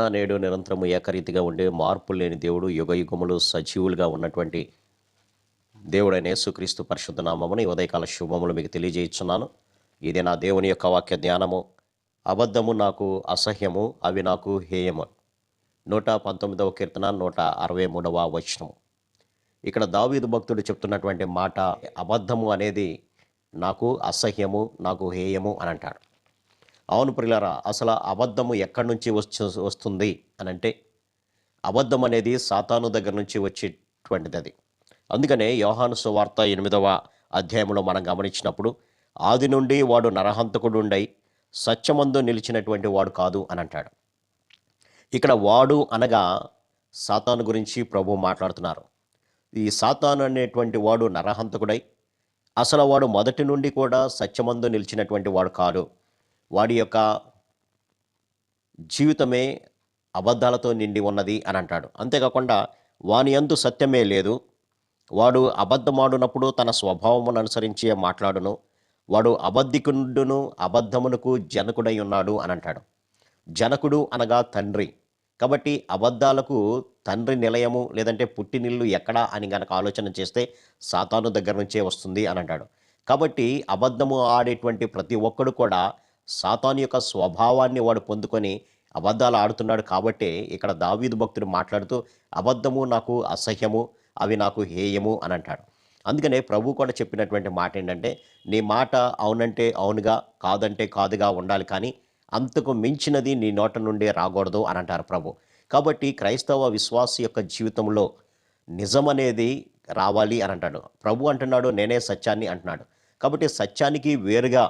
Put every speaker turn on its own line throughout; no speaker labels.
నిన్న నేడు నిరంతరము ఏకరీతిగా ఉండే మార్పులు లేని దేవుడు యుగయుగములు సజీవులుగా ఉన్నటువంటి దేవుడైన యేసుక్రీస్తు పరిశుద్ధ నామమును ఉదయకాల శుభములు మీకు తెలియజేస్తున్నాను ఇది నా దేవుని యొక్క వాక్య ధ్యానము. అబద్ధము నాకు అసహ్యము అవి నాకు హేయము. నూట పంతొమ్మిదవ కీర్తన నూట అరవై మూడవ వచనము. ఇక్కడ దావీదు భక్తుడు చెప్తున్నటువంటి మాట అబద్ధము అనేది నాకు అసహ్యము నాకు హేయము అని అంటాడు. అవును ప్రియులారా అసలు అబద్ధము ఎక్కడి నుంచి వచ్చి వస్తుంది అని అంటే అబద్ధం అనేది సాతాను దగ్గర నుంచి వచ్చేటువంటిది అది. అందుకనే యోహాను సువార్త ఎనిమిదవ అధ్యాయంలో మనం గమనించినప్పుడు ఆది నుండి వాడు నరహంతకుడు ఉండై సత్యమందు నిలిచినటువంటి వాడు కాదు అని అంటాడు ఇక్కడ వాడు అనగా సాతాను గురించి ప్రభు మాట్లాడుతున్నారు. ఈ సాతాను అనేటువంటి వాడు నరహంతకుడై అసలు వాడు మొదటి నుండి కూడా సత్యమందు నిలిచినటువంటి వాడు కాదు వాడి యొక్క జీవితమే అబద్ధాలతో నిండి ఉన్నది అని అంటాడు. అంతేకాకుండా వాని అందు సత్యమే లేదు. వాడు అబద్ధమాడునప్పుడు తన స్వభావమును అనుసరించి మాట్లాడును. వాడు అబద్ధికుడును అబద్ధమునకు జనకుడై ఉన్నాడు అని అంటాడు. జనకుడు అనగా తండ్రి. కాబట్టి అబద్ధాలకు తండ్రి నిలయము లేదంటే పుట్టినిల్లు ఎక్కడా అని గనక ఆలోచన చేస్తే సాతాను దగ్గర నుంచే వస్తుంది అని అంటాడు. కాబట్టి అబద్ధము ఆడేటువంటి ప్రతి ఒక్కడు కూడా సాతాను యొక్క స్వభావాన్ని వాడు పొందుకొని అబద్ధాలు ఆడుతున్నాడు కాబట్టి ఇక్కడ దావీదు భక్తుడు మాట్లాడుతూ అబద్ధము నాకు అసహ్యము అవి నాకు హేయము అని అంటాడు. అందుకనే ప్రభు కూడా చెప్పినటువంటి మాట ఏంటంటే నీ మాట అవునంటే అవునుగా కాదంటే కాదుగా ఉండాలి కానీ అంతకు మించినది నీ నోట నుండి రాకూడదు అని అంటారు ప్రభు. కాబట్టి క్రైస్తవ విశ్వాస యొక్క జీవితంలో నిజం అనేది రావాలి అని అంటాడు. ప్రభు అంటున్నాడు నేనే సత్యాన్ని అంటున్నాడు. కాబట్టి సత్యానికి వేరుగా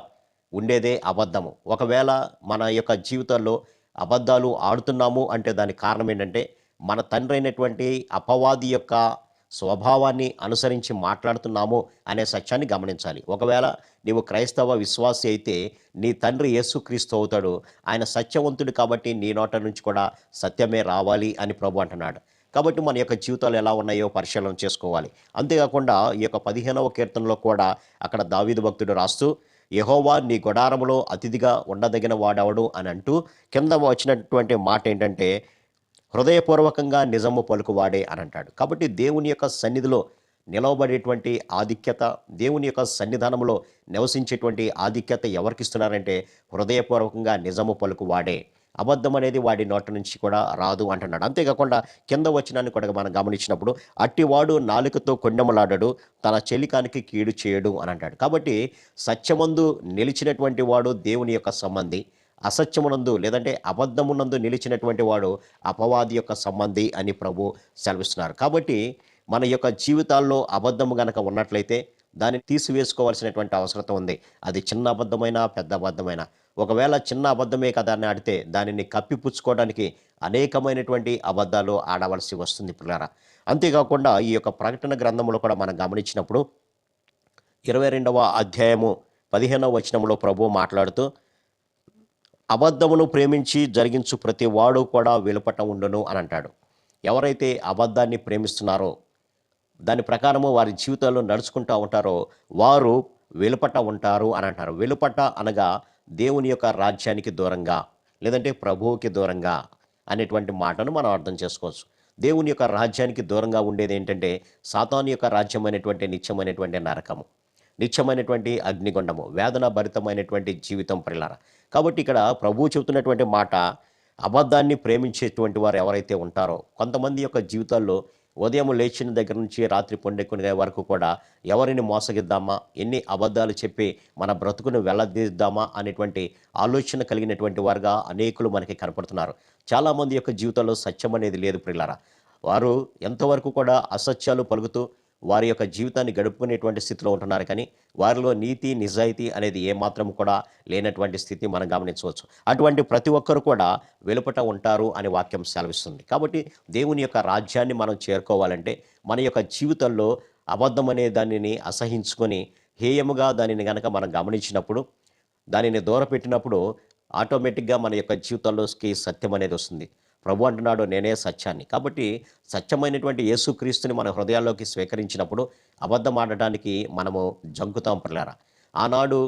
ఉండేదే అబద్ధము. ఒకవేళ మన యొక్క జీవితాల్లో అబద్ధాలు ఆడుతున్నాము అంటే దానికి కారణం ఏంటంటే మన తండ్రి అయినటువంటి అపవాది యొక్క స్వభావాన్ని అనుసరించి మాట్లాడుతున్నాము అనే సత్యాన్ని గమనించాలి. ఒకవేళ నీవు క్రైస్తవ విశ్వాసి అయితే నీ తండ్రి యేసుక్రీస్తు అవుతాడు. ఆయన సత్యవంతుడు కాబట్టి నీ నోట నుంచి కూడా సత్యమే రావాలి అని ప్రభు అంటున్నాడు. కాబట్టి మన యొక్క జీవితాలు ఎలా ఉన్నాయో పరిశీలన చేసుకోవాలి. అంతేకాకుండా ఈ యొక్క పదిహేనవ కీర్తనలో కూడా అక్కడ దావీదు భక్తుడు రాస్తూ యహోవా నీ గొడారములో అతిథిగా ఉండదగిన వాడవడు అని అంటూ కింద వచ్చినటువంటి మాట ఏంటంటే హృదయపూర్వకంగా నిజము పలుకువాడే అని అంటాడు. కాబట్టి దేవుని యొక్క సన్నిధిలో నిలవబడేటువంటి ఆధిక్యత దేవుని యొక్క సన్నిధానంలో నివసించేటువంటి ఆధిక్యత ఎవరికి ఇస్తున్నారంటే హృదయపూర్వకంగా నిజము పలుకువాడే అబద్ధం అనేది వాడి నోట నుంచి కూడా రాదు అంటున్నాడు. అంతేకాకుండా కింద వచ్చినాన్ని కూడా మనం గమనించినప్పుడు అట్టివాడు నాలుకతో కొండెమలాడడు తన చెలికానికి కీడు చేయడు అని అంటాడు. కాబట్టి సత్యమందు నిలిచినటువంటి వాడు దేవుని యొక్క సంబంధి అసత్యమునందు లేదంటే అబద్ధమునందు నిలిచినటువంటి వాడు అపవాది యొక్క సంబంధి అని ప్రభు సెలవిస్తున్నారు. కాబట్టి మన యొక్క జీవితాల్లో అబద్ధము గనక ఉన్నట్లయితే దాన్ని తీసివేసుకోవాల్సినటువంటి అవసరం ఉంది. అది చిన్న అబద్ధమైనా పెద్ద అబద్ధమైనా. ఒకవేళ చిన్న అబద్ధమే కదా అని ఆడితే దానిని కప్పిపుచ్చుకోవడానికి అనేకమైనటువంటి అబద్ధాలు ఆడవలసి వస్తుంది పిల్లరా అంతేకాకుండా ఈ యొక్క ప్రకటన గ్రంథంలో కూడా మనం గమనించినప్పుడు ఇరవై రెండవ అధ్యాయము పదిహేనవ వచనంలో ప్రభు మాట్లాడుతూ అబద్ధమును ప్రేమించి జరిగించు ప్రతి వాడు కూడా వెలుపట ఉండును అని అంటాడు. ఎవరైతే అబద్ధాన్ని ప్రేమిస్తున్నారో దాని ప్రకారము వారి జీవితాల్లో నడుచుకుంటూ ఉంటారో వారు వెలుపట ఉంటారు అని అంటారు. వెలుపట అనగా దేవుని యొక్క రాజ్యానికి దూరంగా లేదంటే ప్రభువుకి దూరంగా అనేటువంటి మాటను మనం అర్థం చేసుకోవచ్చు. దేవుని యొక్క రాజ్యానికి దూరంగా ఉండేది ఏంటంటే సాతాను యొక్క రాజ్యమైనటువంటి నిత్యమైనటువంటి నరకము నిత్యమైనటువంటి అగ్నిగుండము వేదన భరితమైనటువంటి జీవితం పరిలార. కాబట్టి ఇక్కడ ప్రభువు చెబుతున్నటువంటి మాట అబద్ధాన్ని ప్రేమించేటువంటి వారు ఎవరైతే ఉంటారో కొంతమంది యొక్క జీవితాల్లో ఉదయం లేచిన దగ్గర నుంచి రాత్రి పొండెక్కునే వరకు కూడా ఎవరిని మోసగిద్దామా? ఎన్ని అబద్ధాలు చెప్పి మన బ్రతుకును వెళ్ళదీద్దామా అనేటువంటి ఆలోచన కలిగినటువంటి వారుగా అనేకులు మనకి కనపడుతున్నారు. చాలామంది యొక్క జీవితంలో సత్యం అనేది లేదు ప్రిలారా వారు ఎంతవరకు కూడా అసత్యాలు పలుకుతూ వారి యొక్క జీవితాన్ని గడుపుకునేటువంటి స్థితిలో ఉంటున్నారు. కానీ వారిలో నీతి నిజాయితీ అనేది ఏమాత్రం కూడా లేనటువంటి స్థితి మనం గమనించవచ్చు. అటువంటి ప్రతి ఒక్కరు కూడా వెలుపట ఉంటారు అని వాక్యం సెలవిస్తుంది. కాబట్టి దేవుని యొక్క రాజ్యాన్ని మనం చేరుకోవాలంటే మన యొక్క జీవితంలో అబద్ధం అనే దానిని అసహించుకొని హేయముగా దానిని గనక మనం గమనించినప్పుడు దానిని దూరపెట్టినప్పుడు ఆటోమేటిక్గా మన యొక్క జీవితంలోకి సత్యం అనేది వస్తుంది. ప్రభు అంటున్నాడు నేనే సత్యాన్ని. కాబట్టి సత్యమైనటువంటి యేసుక్రీస్తుని మన హృదయాల్లోకి స్వీకరించినప్పుడు అబద్ధం ఆడటానికి మనము జంకుతాం పిల్లరా. ఆనాడు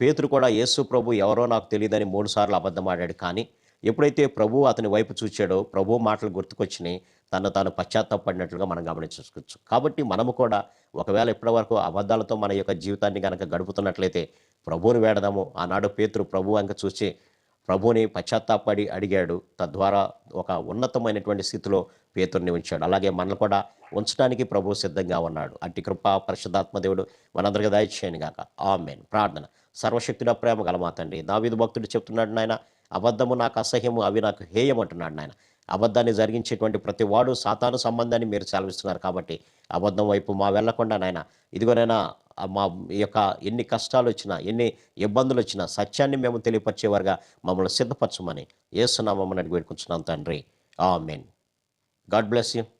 పేతురు కూడా యేసు ప్రభు ఎవరో నాకు తెలియదని మూడుసార్లు అబద్ధం ఆడాడు. కానీ ఎప్పుడైతే ప్రభు అతని వైపు చూచాడో ప్రభు మాటలు గుర్తుకొచ్చినాయి తను తాను పశ్చాత్తాపడినట్లుగా మనం గమనించుకోవచ్చు కాబట్టి మనము కూడా ఒకవేళ ఇప్పటివరకు అబద్ధాలతో మన యొక్క జీవితాన్ని కనుక గడుపుతున్నట్లయితే ప్రభువుని వేడదాము. ఆనాడు పేతురు ప్రభు అంక చూసి ప్రభువుని పశ్చాత్తాపడి అడిగాడు. తద్వారా ఒక ఉన్నతమైనటువంటి స్థితిలో పేతుర్ని ఉంచాడు. అలాగే మనల్ని కూడా ఉంచడానికి ప్రభు సిద్ధంగా ఉన్నాడు. అట్టి కృప పరిశుద్ధాత్మదేవుడు మనందరికీ దయచేయను గాక. ఆమెన్. ప్రార్థన. సర్వశక్తుడ ప్రేమ గల మా తండ్రి భక్తుడు చెప్తున్నాడు నాయన అబద్ధము నాకు అసహ్యము అవి నాకు హేయం అంటున్నాడు నాయన. అబద్ధాన్ని జరిగించేటువంటి ప్రతి వాడు సాతాను సంబంధాన్ని మీరు సెలవిస్తున్నారు కాబట్టి అబద్ధం వైపు మా వెళ్ళకుండా నాయన. ఇదిగోనైనా మా యొక్క ఎన్ని కష్టాలు వచ్చినా ఎన్ని ఇబ్బందులు వచ్చినా సత్యాన్ని మేము తెలియపరిచేవారుగా మమ్మల్ని సిద్ధపరచమని ఏసునామని అడిగి పెట్టుకుంటున్నాం తండ్రి. ఆ మెయిన్ గాడ్ బ్లెస్ యూ.